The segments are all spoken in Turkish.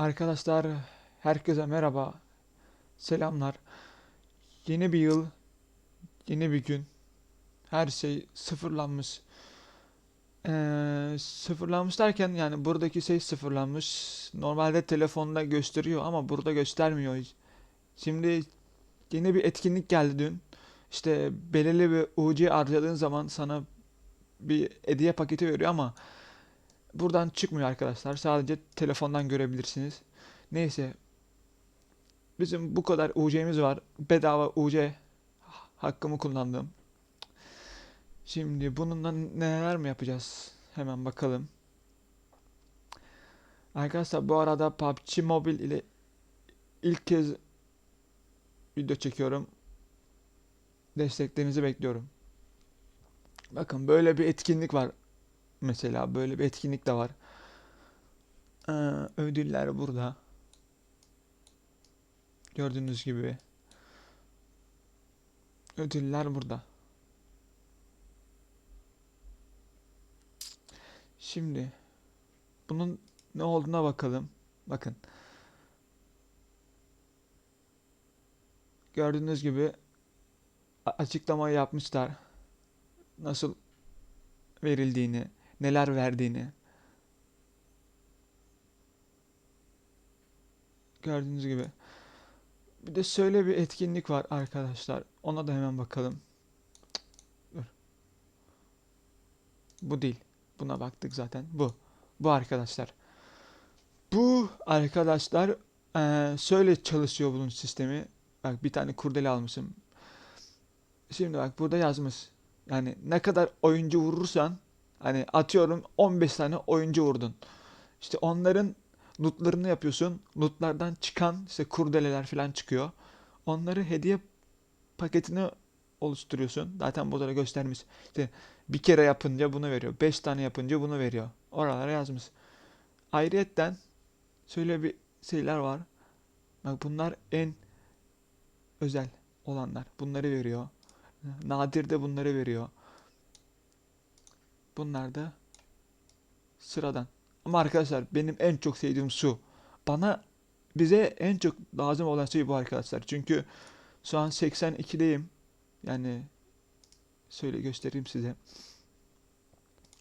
Arkadaşlar, herkese merhaba, selamlar. Yeni bir yıl, yeni bir gün. Her şey sıfırlanmış. Ee, sıfırlanmış derken yani buradaki şey sıfırlanmış. Normalde telefonda gösteriyor ama burada göstermiyor. Şimdi yeni bir etkinlik geldi dün. İşte belirli bir UC harcadığın zaman sana bir hediye paketi veriyor ama buradan çıkmıyor arkadaşlar. Sadece telefondan görebilirsiniz. Neyse. Bizim bu kadar UC'miz var. Bedava UC hakkımı kullandım. Şimdi bununla neler mi yapacağız? Hemen bakalım. Arkadaşlar bu arada PUBG Mobile ile ilk kez video çekiyorum. Desteklerinizi bekliyorum. Bakın böyle bir etkinlik var. Mesela böyle bir etkinlik de var. Ee, ödüller burada. Gördüğünüz gibi. Ödüller burada. Şimdi bunun ne olduğuna bakalım. Bakın. Gördüğünüz gibi açıklamayı yapmışlar. Nasıl verildiğini, neler verdiğini. Gördüğünüz gibi. Bir de şöyle bir etkinlik var arkadaşlar. Ona da hemen bakalım. Dur. Bu değil. Buna baktık zaten. Bu. Bu arkadaşlar. Bu arkadaşlar eee, şöyle çalışıyor bunun sistemi. Bak bir tane kurdele almışım. Şimdi bak burada yazmış. Yani ne kadar oyuncu vurursan hani atıyorum 15 tane oyuncu vurdun. İşte onların lootlarını yapıyorsun. Lootlardan çıkan işte kurdeleler falan çıkıyor. Onları hediye paketini oluşturuyorsun. Zaten burada da göstermiş. İşte bir kere yapınca bunu veriyor. 5 tane yapınca bunu veriyor. Oralara yazmış. Ayrıyetten şöyle bir şeyler var. Bak bunlar en özel olanlar. Bunları veriyor. Nadir de bunları veriyor. Bunlar da sıradan. Ama arkadaşlar benim en çok sevdiğim su. Bana bize en çok lazım olan şey bu arkadaşlar. Çünkü şu an 82'deyim. Yani şöyle göstereyim size.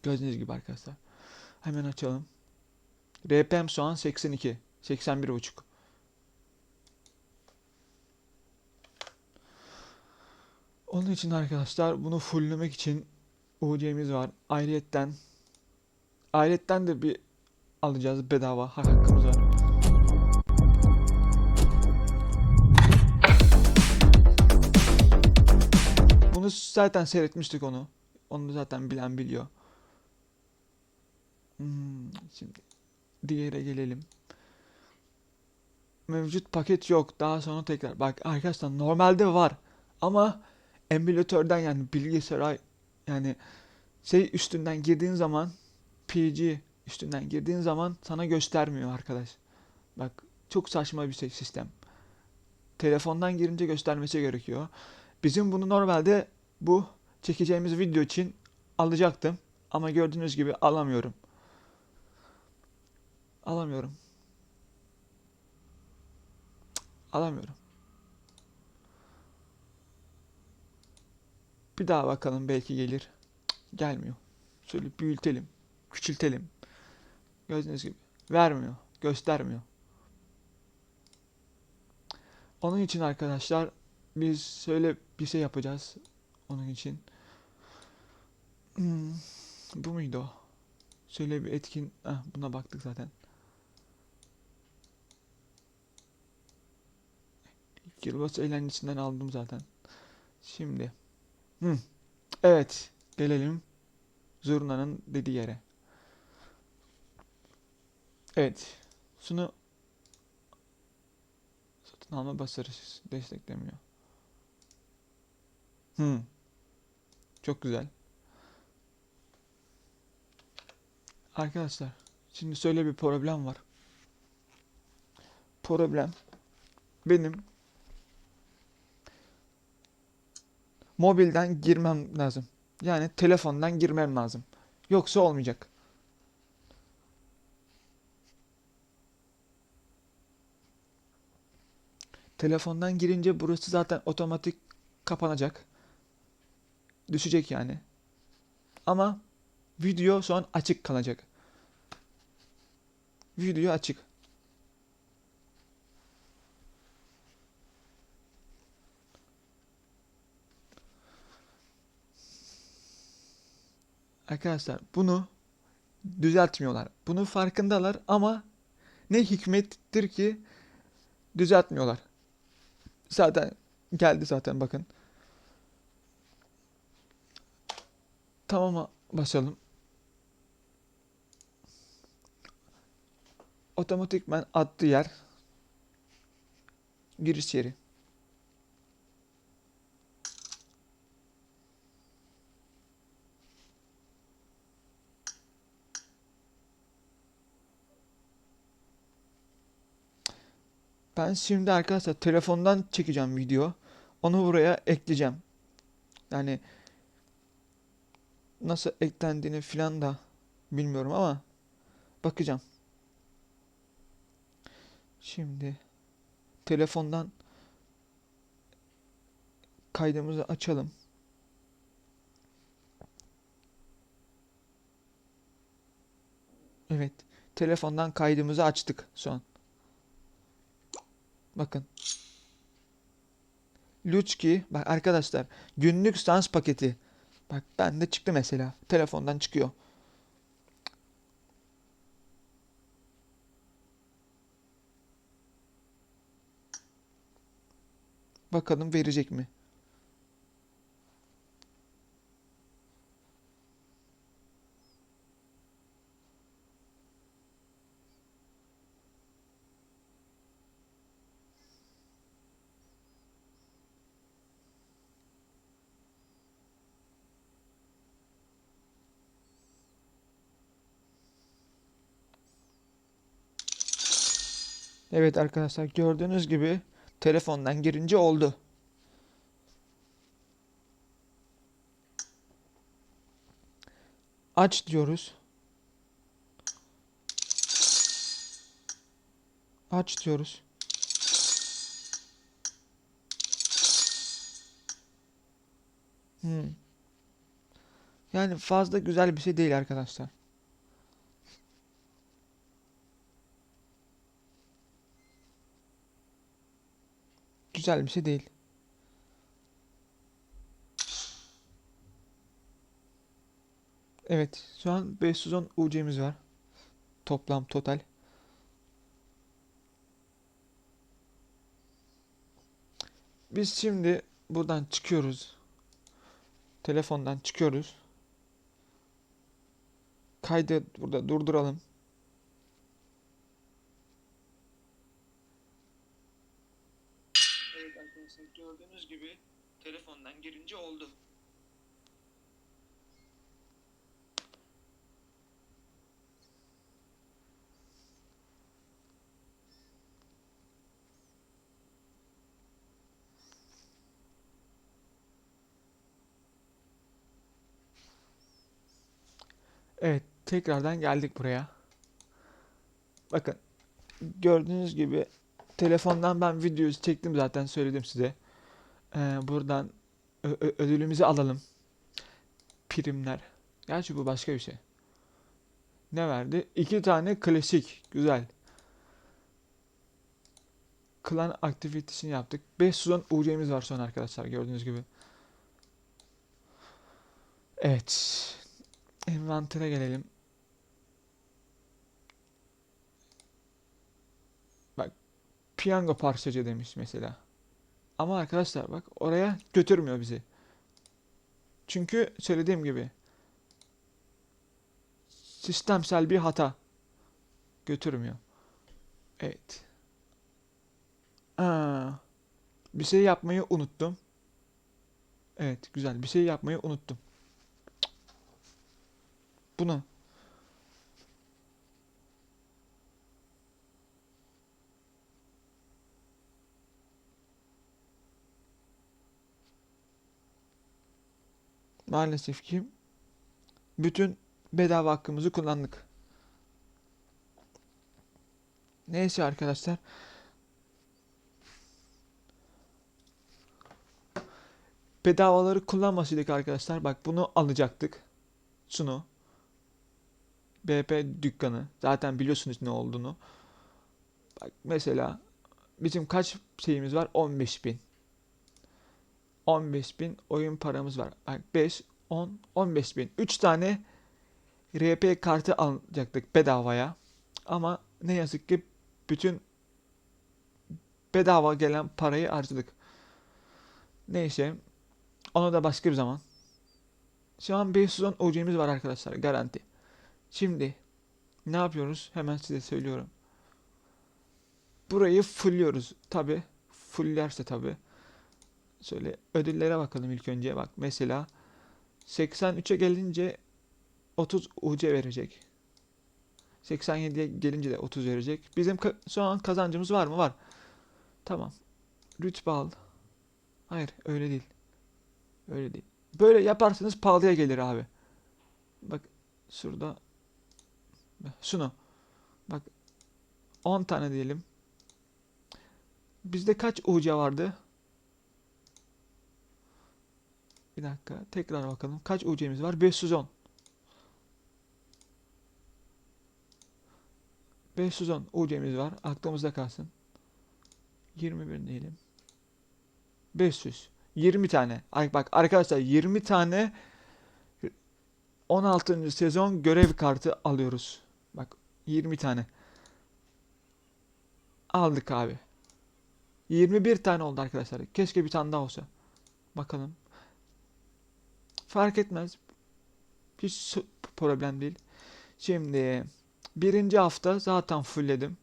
Gördüğünüz gibi arkadaşlar. Hemen açalım. RPM şu an 82. 81,5. Onun için arkadaşlar bunu fulllemek için UC'miz var. Ayrıyetten ayrıyetten de bir alacağız bedava hak hakkımız var. Bunu zaten seyretmiştik onu. Onu zaten bilen biliyor. Hmm, şimdi diğere gelelim. Mevcut paket yok. Daha sonra tekrar. Bak arkadaşlar normalde var. Ama emülatörden yani bilgisayara yani şey üstünden girdiğin zaman PG üstünden girdiğin zaman sana göstermiyor arkadaş. Bak çok saçma bir şey sistem. Telefondan girince göstermesi gerekiyor. Bizim bunu normalde bu çekeceğimiz video için alacaktım. Ama gördüğünüz gibi alamıyorum. Alamıyorum. Alamıyorum. Bir daha bakalım belki gelir. Gelmiyor. Şöyle büyütelim. Küçültelim. Gördüğünüz gibi. Vermiyor. Göstermiyor. Onun için arkadaşlar biz şöyle bir şey yapacağız. Onun için. Hmm, bu muydu o? Şöyle bir etkin. Ah, buna baktık zaten. Yılbaşı eğlencesinden aldım zaten. Şimdi. Hmm, Evet. Gelelim. Zurna'nın dediği yere. Evet. Şunu satın alma başarısız desteklemiyor. Hmm. Çok güzel. Arkadaşlar, şimdi şöyle bir problem var. Problem benim mobilden girmem lazım. Yani telefondan girmem lazım. Yoksa olmayacak. Telefondan girince burası zaten otomatik kapanacak. Düşecek yani. Ama video şu an açık kalacak. Video açık. Arkadaşlar bunu düzeltmiyorlar. Bunun farkındalar ama ne hikmettir ki düzeltmiyorlar. Zaten geldi zaten bakın. Tamama basalım. Otomatikman attığı yer giriş yeri. Ben şimdi arkadaşlar telefondan çekeceğim video. Onu buraya ekleyeceğim. Yani nasıl eklendiğini filan da bilmiyorum ama bakacağım. Şimdi telefondan kaydımızı açalım. Evet, telefondan kaydımızı açtık an. Bakın. Luchki, bak arkadaşlar günlük sans paketi. Bak bende çıktı mesela. Telefondan çıkıyor. Bakalım verecek mi? Evet arkadaşlar gördüğünüz gibi telefondan girince oldu. Aç diyoruz. Aç diyoruz. Hmm. Yani fazla güzel bir şey değil arkadaşlar. Güzel bir şey değil. Evet, şu an 510 UC'miz var. Toplam total. Biz şimdi buradan çıkıyoruz. Telefondan çıkıyoruz. Kaydı burada durduralım. Evet arkadaşlar gördüğünüz gibi telefondan girince oldu. Evet, tekrardan geldik buraya. Bakın, gördüğünüz gibi telefondan ben videoyu çektim zaten söyledim size. Ee, buradan ödülümüzü alalım. Primler. Gerçi bu başka bir şey. Ne verdi? İki tane klasik. Güzel. Klan aktivitesini yaptık. 510 UC'miz var son arkadaşlar gördüğünüz gibi. Evet. Envantere gelelim. Bak piyango parçacı demiş mesela. Ama arkadaşlar bak oraya götürmüyor bizi. Çünkü söylediğim gibi sistemsel bir hata götürmüyor. Evet. Aa, bir şey yapmayı unuttum. Evet, güzel. Bir şey yapmayı unuttum. Bunu. maalesef ki bütün bedava hakkımızı kullandık. Neyse arkadaşlar. Bedavaları kullanmasaydık arkadaşlar. Bak bunu alacaktık. Şunu. BP dükkanı. Zaten biliyorsunuz ne olduğunu. Bak mesela bizim kaç şeyimiz var? 15 bin. 15 bin oyun paramız var. Bak 5, 10, 15 bin. 3 tane RP kartı alacaktık bedavaya. Ama ne yazık ki bütün bedava gelen parayı harcadık. Neyse. Onu da başka bir zaman. Şu an 510 OC'miz var arkadaşlar. Garanti. Şimdi ne yapıyoruz? Hemen size söylüyorum. Burayı fullliyoruz. Tabi. Fulllerse tabi. Şöyle ödüllere bakalım ilk önce. Bak mesela 83'e gelince 30 UC verecek. 87'ye gelince de 30 verecek. Bizim şu an kazancımız var mı? Var. Tamam. Rütbe al. Hayır öyle değil. Öyle değil. Böyle yaparsanız pahalıya gelir abi. Bak şurada. Şunu. Bak 10 tane diyelim. Bizde kaç UC vardı? Bir dakika. Tekrar bakalım. Kaç UC'miz var? 510. 510 UC'miz var. Aklımızda kalsın. 21 diyelim. 500. 20 tane. Bak arkadaşlar 20 tane 16. sezon görev kartı alıyoruz. Bak 20 tane. Aldık abi. 21 tane oldu arkadaşlar. Keşke bir tane daha olsa. Bakalım. Fark etmez. Hiç problem değil. Şimdi birinci hafta zaten fullledim.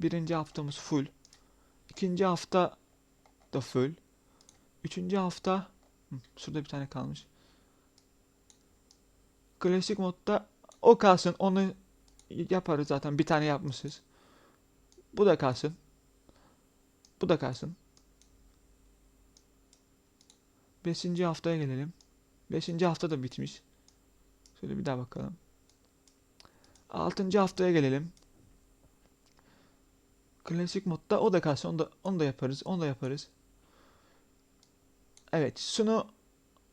Birinci haftamız full. İkinci hafta da full. Üçüncü hafta Hı, şurada bir tane kalmış. Klasik modda o kalsın. Onu yaparız zaten. Bir tane yapmışız. Bu da kalsın. Bu da kalsın. Beşinci haftaya gelelim. Beşinci hafta da bitmiş. Şöyle bir daha bakalım. Altıncı haftaya gelelim. Klasik modda o da kalsın. Onu da, onu da yaparız. Onu da yaparız. Evet. Şunu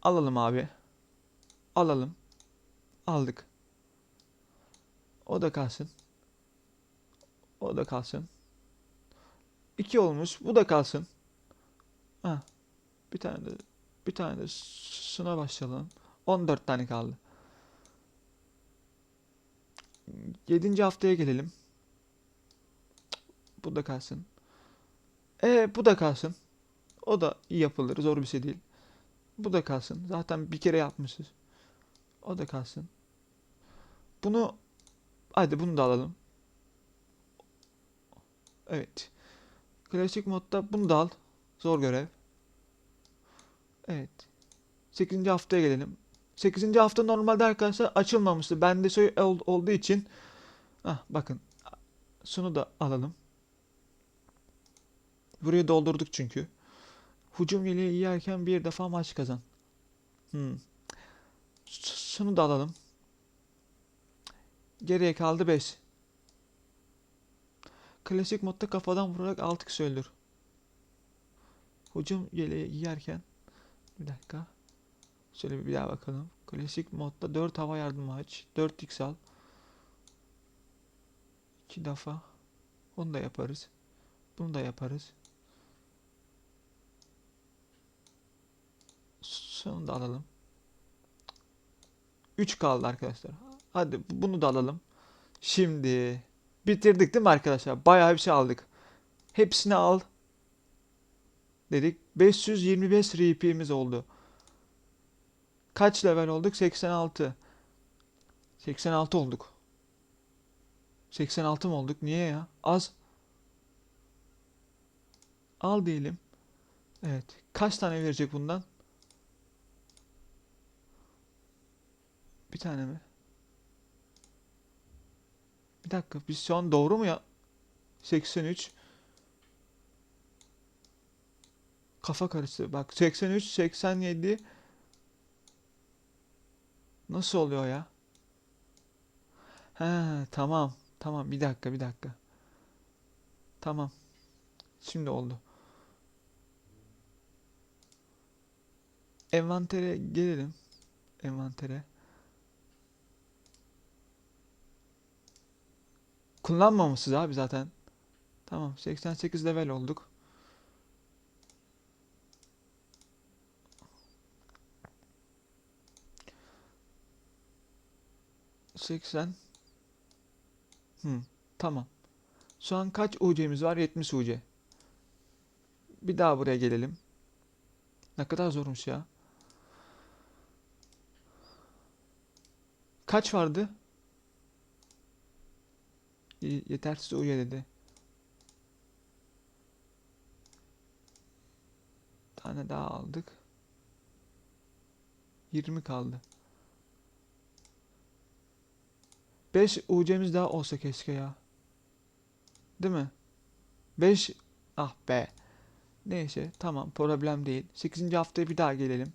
alalım abi. Alalım. Aldık. O da kalsın. O da kalsın. İki olmuş. Bu da kalsın. Ha. Bir tane de bir tane de şuna başlayalım. 14 tane kaldı. Yedinci haftaya gelelim. Bu da kalsın. E bu da kalsın. O da iyi yapılır. Zor bir şey değil. Bu da kalsın. Zaten bir kere yapmışız. O da kalsın. Bunu hadi bunu da alalım. Evet. Klasik modda bunu da al. Zor görev. Evet. 8. haftaya gelelim. 8. hafta normalde arkadaşlar açılmamıştı. Bende şey ol- olduğu için ah bakın. Şunu da alalım. Burayı doldurduk çünkü. Hücum yeleği yerken bir defa maç kazan. Hmm. Şunu da alalım. Geriye kaldı 5. Klasik modda kafadan vurarak 6 kişi öldür. Hücum yeleği giyerken bir dakika. Şöyle bir daha bakalım. Klasik modda 4 hava yardımı aç. 4 x al. 2 defa. Onu da yaparız. Bunu da yaparız. Şunu da alalım. 3 kaldı arkadaşlar. Hadi bunu da alalım. Şimdi bitirdik değil mi arkadaşlar? Bayağı bir şey aldık. Hepsini al. Dedik. 525 RP'miz oldu. Kaç level olduk? 86. 86 olduk. 86 mı olduk? Niye ya? Az. Al diyelim. Evet. Kaç tane verecek bundan? Bir tane mi? Bir dakika. Biz şu an doğru mu ya? 83. Kafa karıştı. Bak 83, 87. Nasıl oluyor ya? He tamam. Tamam bir dakika bir dakika. Tamam. Şimdi oldu. envantere gelelim. Envantere. Kullanmamışız abi zaten. Tamam 88 level olduk. Seksen. Hı, tamam. Şu an kaç UC'miz var? 70 UC. Bir daha buraya gelelim. Ne kadar zormuş ya. Kaç vardı? Y- Yetersiz UC dedi. tane daha aldık. 20 kaldı. 5 UC'miz daha olsa keşke ya. Değil mi? 5 ah be. Neyse tamam problem değil. 8. haftaya bir daha gelelim.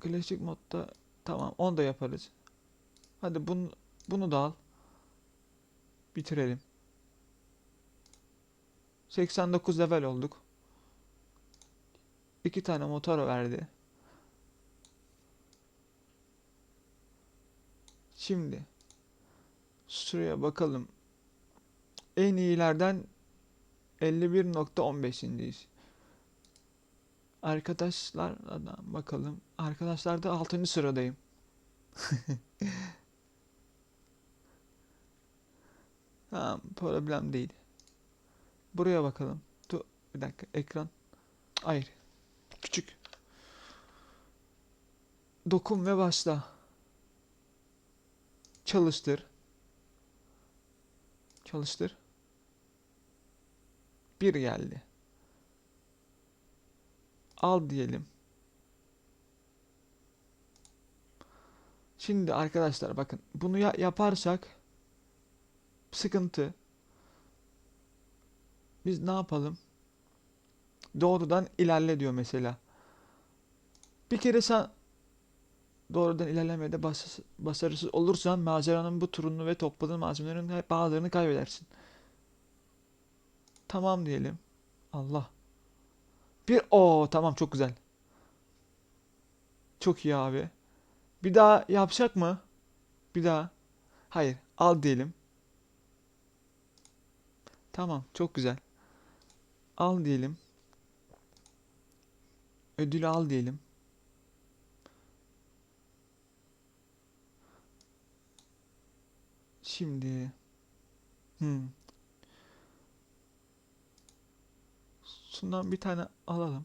Klasik modda tamam onu da yaparız. Hadi bunu, bunu da al. Bitirelim. 89 level olduk. İki tane motor verdi. Şimdi şuraya bakalım. En iyilerden 51.15'indeyiz. Arkadaşlardan bakalım. Arkadaşlarda 6. sıradayım. Tamam, problem değil. Buraya bakalım. Dur, bir dakika. Ekran. Hayır. Küçük. Dokun ve başla. Çalıştır. Çalıştır. Bir geldi. Al diyelim. Şimdi arkadaşlar bakın bunu ya- yaparsak sıkıntı. Biz ne yapalım? Doğrudan ilerle diyor mesela. Bir kere sen doğrudan ilerlemede bas başarısız olursan maceranın bu turunu ve topladığın malzemelerin bazılarını kaybedersin. Tamam diyelim. Allah. Bir o tamam çok güzel. Çok iyi abi. Bir daha yapacak mı? Bir daha. Hayır. Al diyelim. Tamam çok güzel. Al diyelim. Ödülü al diyelim. Şimdi hmm. Şundan bir tane alalım.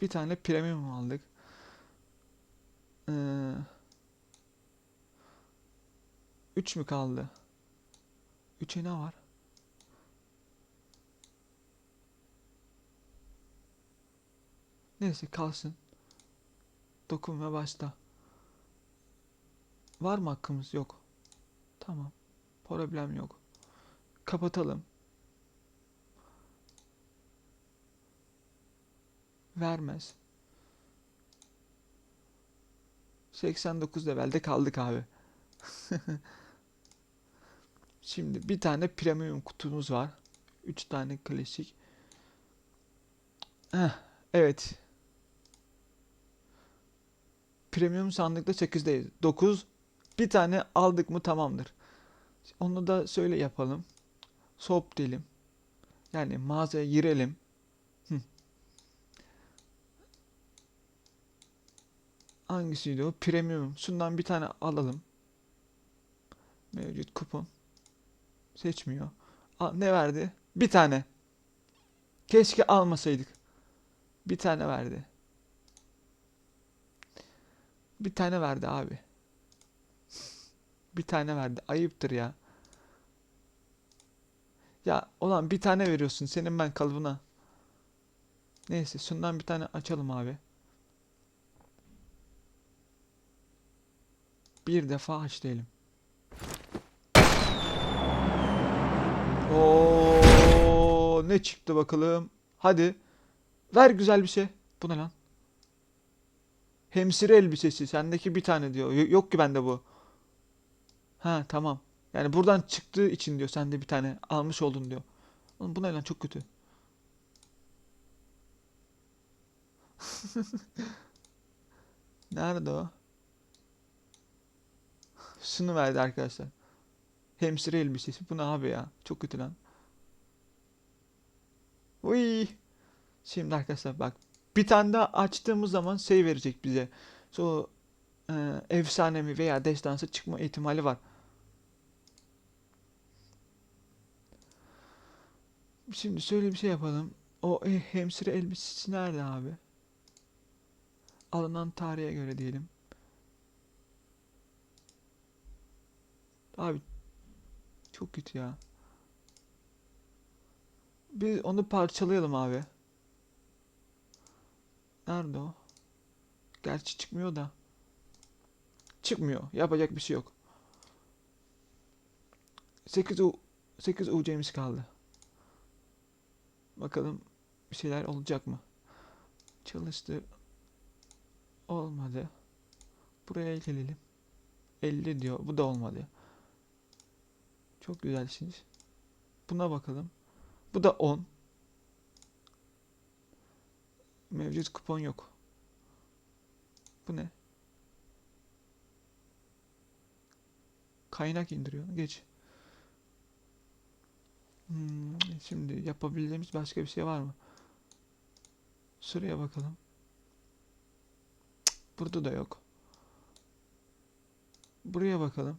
Bir tane premium aldık. Ee, 3 mü kaldı? 3'e ne var? Neyse kalsın. Dokun ve başla. Var mı hakkımız? Yok. Tamam. Problem yok. Kapatalım. Vermez. 89 levelde kaldık abi. Şimdi bir tane premium kutumuz var. 3 tane klasik. Heh, evet. Premium sandıkta 8'deyiz. 9. Bir tane aldık mı tamamdır. Onu da şöyle yapalım. Swap diyelim. Yani mağazaya girelim. Hı. Hangisiydi o? Premium. Şundan bir tane alalım. Mevcut kupon. Seçmiyor. A- ne verdi? Bir tane. Keşke almasaydık. Bir tane verdi. Bir tane verdi abi. Bir tane verdi. Ayıptır ya. Ya olan bir tane veriyorsun senin ben kalıbına. Neyse şundan bir tane açalım abi. Bir defa aç diyelim. Oo, ne çıktı bakalım. Hadi. Ver güzel bir şey. Bu ne lan? Hemşire elbisesi. Sendeki bir tane diyor. Yok ki bende bu. Ha tamam. Yani buradan çıktığı için diyor. Sende bir tane almış oldun diyor. Oğlum bu ne lan çok kötü. Nerede o? Şunu verdi arkadaşlar. Hemşire elbisesi. Bu ne abi ya? Çok kötü lan. Uy. Şimdi arkadaşlar bak. Bir tane daha açtığımız zaman şey verecek bize. So e, efsanevi veya destansı çıkma ihtimali var. Şimdi şöyle bir şey yapalım. O e, hemşire elbisesi nerede abi? Alınan tarihe göre diyelim. Abi çok kötü ya. Biz onu parçalayalım abi. Nerede o? Gerçi çıkmıyor da. Çıkmıyor. Yapacak bir şey yok. 8 U 8 UC'miz kaldı. Bakalım bir şeyler olacak mı? Çalıştı. Olmadı. Buraya gelelim. 50 diyor. Bu da olmadı. Çok güzelsiniz. Buna bakalım. Bu da 10. Mevcut kupon yok. Bu ne? Kaynak indiriyor. Geç. Hmm, şimdi yapabildiğimiz başka bir şey var mı? Şuraya bakalım. Burada da yok. Buraya bakalım.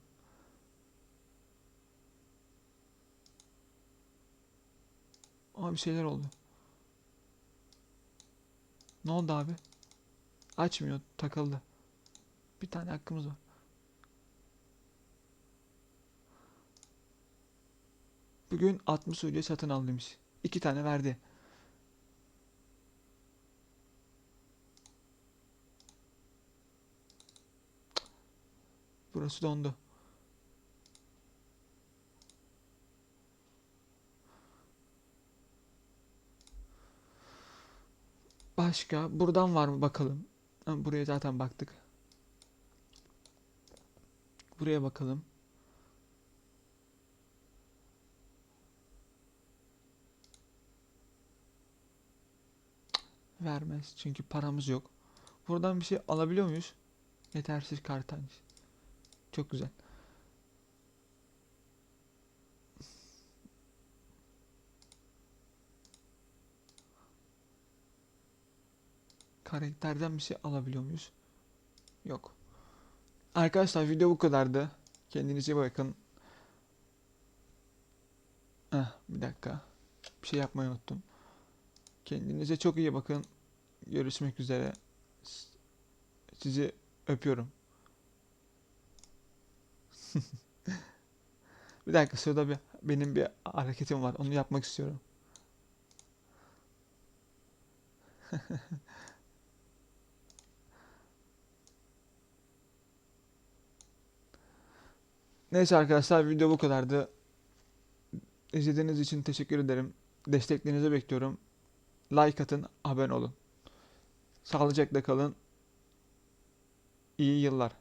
Aa bir şeyler oldu. Ne oldu abi? Açmıyor, takıldı. Bir tane hakkımız var. Bugün 60 UC satın al demiş. İki tane verdi. Burası dondu. Başka buradan var mı bakalım. Buraya zaten baktık. Buraya bakalım. Vermez çünkü paramız yok. Buradan bir şey alabiliyor muyuz? Yetersiz kartanç. Çok güzel. Karakterden bir şey alabiliyor muyuz? Yok. Arkadaşlar video bu kadardı. Kendinize bakın. Heh, bir dakika. Bir şey yapmayı unuttum. Kendinize çok iyi bakın. Görüşmek üzere. Sizi öpüyorum. Bir dakika sırada bir benim bir hareketim var. Onu yapmak istiyorum. Neyse arkadaşlar video bu kadardı. İzlediğiniz için teşekkür ederim. Desteklerinizi bekliyorum. Like atın, abone olun. Sağlıcakla kalın. İyi yıllar.